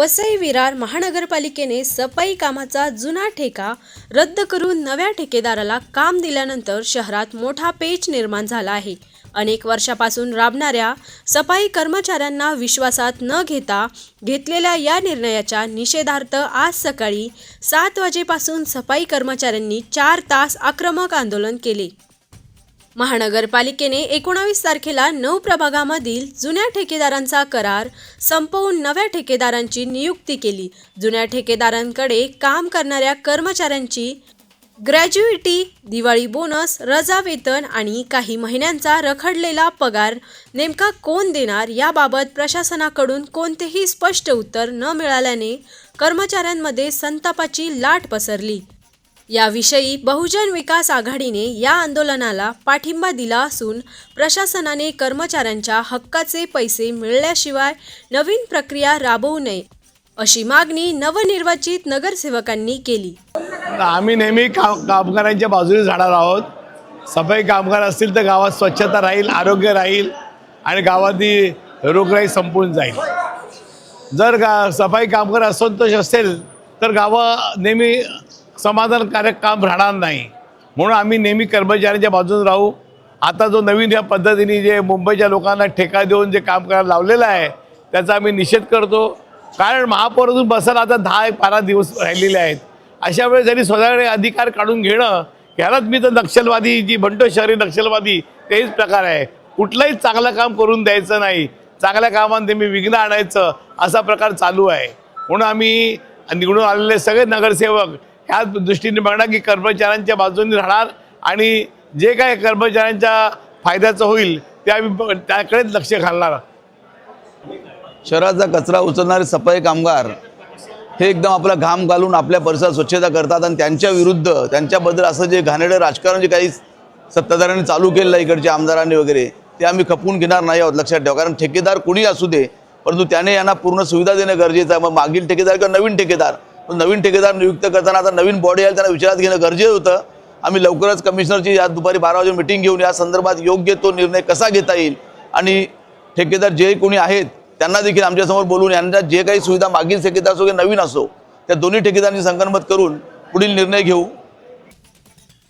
वसई विरार महानगरपालिकेने सफाई कामाचा जुना ठेका रद्द करून नव्या ठेकेदाराला काम दिल्यानंतर शहरात मोठा पेच निर्माण झाला आहे. अनेक वर्षापासून राबणाऱ्या सफाई कर्मचाऱ्यांना विश्वासात न घेता घेतलेल्या या निर्णयाच्या निषेधार्थ आज सकाळी सात वाजेपासून सफाई कर्मचाऱ्यांनी चार तास आक्रमक आंदोलन केले. महानगरपालिकेने एकोणावीस तारखेला नऊ प्रभागामधील जुन्या ठेकेदारांचा करार संपवून नव्या ठेकेदारांची नियुक्ती केली. जुन्या ठेकेदारांकडे काम करणाऱ्या कर्मचाऱ्यांची ग्रॅज्युइटी दिवाळी बोनस रजा वेतन आणि काही महिन्यांचा रखडलेला पगार नेमका कोण देणार याबाबत प्रशासनाकडून कोणतेही स्पष्ट उत्तर न मिळाल्याने कर्मचाऱ्यांमध्ये संतापाची लाट पसरली. याविषयी बहुजन विकास आघाडीने या आंदोलनाला पाठिंबा दिला असून प्रशासनाने कर्मचाऱ्यांच्या हक्काचे पैसे मिळल्याशिवाय नवीन प्रक्रिया राबवू नये अशी मागणी नवनिर्वाचित नगरसेवकांनी केली. आम्ही नेहमी कामगारांच्या बाजूने जाणार आहोत. सफाई कामगार असतील तर गावात स्वच्छता राहील आरोग्य राहील आणि गावातली रोगराई संपून जाईल. जर गा सफाई कामगार असंतोष असेल तर गावं नेहमी समाधानकारक काम राहणार नाही. म्हणून आम्ही नेहमी कर्मचाऱ्यांच्या बाजून राहू. आता जो नवीन या पद्धतीने जे मुंबईच्या लोकांना ठेका देऊन जे काम करायला लावलेलं आहे त्याचा आम्ही निषेध करतो. कारण महापौरातून बसायला आता दहा एक बारा दिवस राहिलेले आहेत. अशा वेळेस त्यांनी स्वतःकडे अधिकार काढून घेणं ह्यालाच मी तर नक्षलवादी जी म्हणतो शहरी नक्षलवादी तेच प्रकार आहे. कुठलंही चांगलं काम करून द्यायचं नाही. चांगल्या कामांत मी विघ्न आणायचं असा प्रकार चालू आहे. म्हणून आम्ही निवडून आलेले सगळे नगरसेवक ह्या दृष्टीने बघणार की कर्मचाऱ्यांच्या बाजूने राहणार आणि जे काय कर्मचाऱ्यांच्या फायद्याचं होईल ते आम्ही त्याकडेच लक्ष घालणार. शहराचा कचरा उचलणारे सफाई कामगार हे एकदम आपला घाम घालून आपल्या परिसरात स्वच्छता करतात आणि त्यांच्या विरुद्ध त्यांच्याबद्दल असं जे घाणेडं राजकारण जे काही सत्ताधाऱ्यांनी चालू केलेलं आहे इकडच्या आमदारांनी वगैरे ते आम्ही खपवून घेणार नाही आहोत लक्षात ठेवा. कारण ठेकेदार कुणी असू दे परंतु त्याने यांना पूर्ण सुविधा देणं गरजेचं आहे. मग मागील ठेकेदार किंवा नवीन ठेकेदार नवीन ठेकेदार नियुक्त करताना आता नवीन बॉडी आहे त्यांना विचारात घेणं गरजेचं होतं. आम्ही लवकरच कमिशनरची आज दुपारी बारा वाजे मिटिंग घेऊन या संदर्भात योग्य तो निर्णय कसा घेता येईल आणि ठेकेदार जे कोणी आहेत त्यांना देखील आमच्यासमोर बोलून यांना जे काही सुविधा मागील ठेकेदार असो किंवा नवीन असो त्या दोन्ही ठेकेदारांची संगनमत करून पुढील निर्णय घेऊ.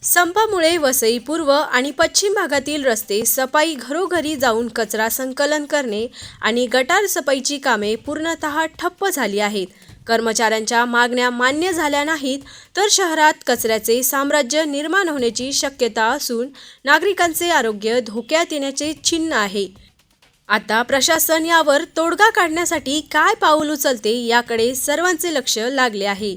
संपामुळे वसई पूर्व आणि पश्चिम भागातील रस्ते सफाई घरोघरी जाऊन कचरा संकलन करणे आणि गटार सफाईची कामे पूर्णतः ठप्प झाली आहेत. कर्मचाऱ्यांच्या मागण्या मान्य झाल्या नाहीत तर शहरात कचऱ्याचे साम्राज्य निर्माण होण्याची शक्यता असून नागरिकांचे आरोग्य धोक्यात येण्याचे चिन्ह आहे. आता प्रशासन यावर तोडगा काढण्यासाठी काय पाऊल उचलते याकडे सर्वांचे लक्ष लागले आहे.